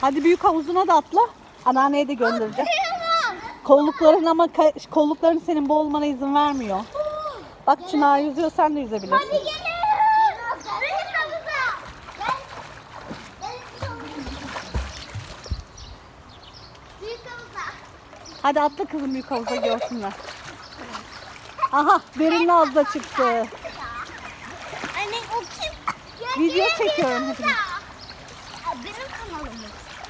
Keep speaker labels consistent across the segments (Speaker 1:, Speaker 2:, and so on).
Speaker 1: Hadi büyük havuzuna da atla. Anneanneye de göndereceğim. Kollukların ama kollukların senin boğulmana izin vermiyor. Bak Çınar yüzüyor sen de yüzebilirsin.
Speaker 2: Hadi gelin.
Speaker 1: Hadi atla kızım büyük havuza görsünler. Aha derin Nazlı çıktı.
Speaker 2: Anne o kim?
Speaker 1: Video çekiyorum hepiniz.
Speaker 2: Benim kanalım.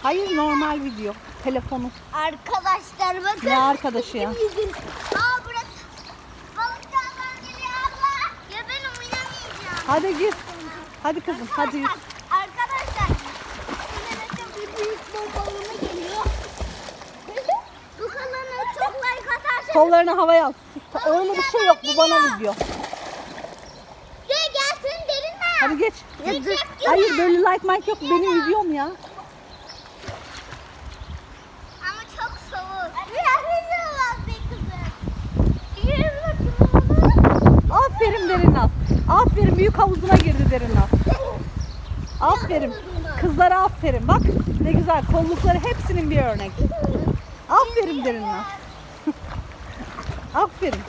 Speaker 1: Hayır normal video. Telefonu.
Speaker 2: Arkadaşlar bakın.
Speaker 1: Ne arkadaşı ya?
Speaker 2: Bizim- Aa burası. Balıkçılar geliyor abla. Ya ben oynamayacağım.
Speaker 1: Hadi gir. Hadi kızım hadi yüz.
Speaker 2: Arkadaşlar. Arkadaşlar bir büyük balığına geliyor. Bu kanala çok like atarsanız.
Speaker 1: Kollarını havaya al. Öyle bir şey yok bu bana video. Hadi geç.
Speaker 2: Ya dur.
Speaker 1: Hayır böyle like mic yok benim videom ya.
Speaker 2: Ama çok soğuk. Biraz hızlı bak be kızım.
Speaker 1: Aferin Derin Naz. Aferin büyük havuzuna girdi Derin Naz. Aferin. Kızlara aferin. Bak ne güzel kollukları hepsinin bir örnek. Aferin Derin Naz. Aferin.